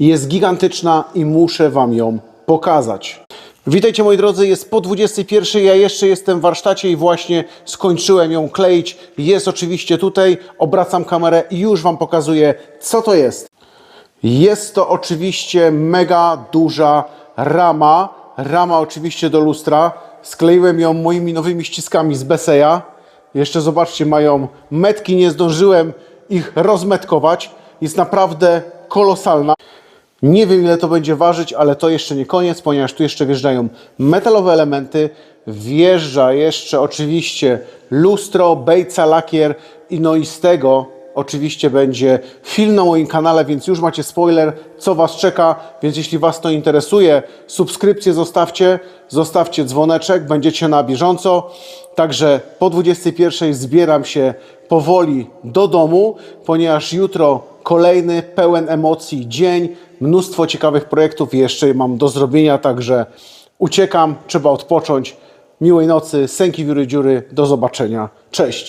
Jest gigantyczna i muszę Wam ją pokazać. Witajcie moi drodzy, jest po 21. Ja jeszcze jestem w warsztacie i właśnie skończyłem ją kleić. Jest oczywiście tutaj. Obracam kamerę i już Wam pokazuję, co to jest. Jest to oczywiście mega duża rama. Rama oczywiście do lustra. Skleiłem ją moimi nowymi ściskami z Beseya. Jeszcze zobaczcie, mają metki, nie zdążyłem ich rozmetkować. Jest naprawdę kolosalna. Nie wiem ile to będzie ważyć, ale to jeszcze nie koniec, ponieważ tu jeszcze wjeżdżają metalowe elementy. Wjeżdża jeszcze oczywiście lustro, bejca, lakier i no i z tego oczywiście będzie film na moim kanale, więc już macie spoiler, co Was czeka, więc jeśli Was to interesuje, subskrypcję zostawcie, zostawcie dzwoneczek, będziecie na bieżąco. Także po 21 zbieram się powoli do domu, ponieważ jutro kolejny pełen emocji dzień, mnóstwo ciekawych projektów jeszcze mam do zrobienia, także uciekam, trzeba odpocząć. Miłej nocy, sęki wióry dziury, do zobaczenia, cześć!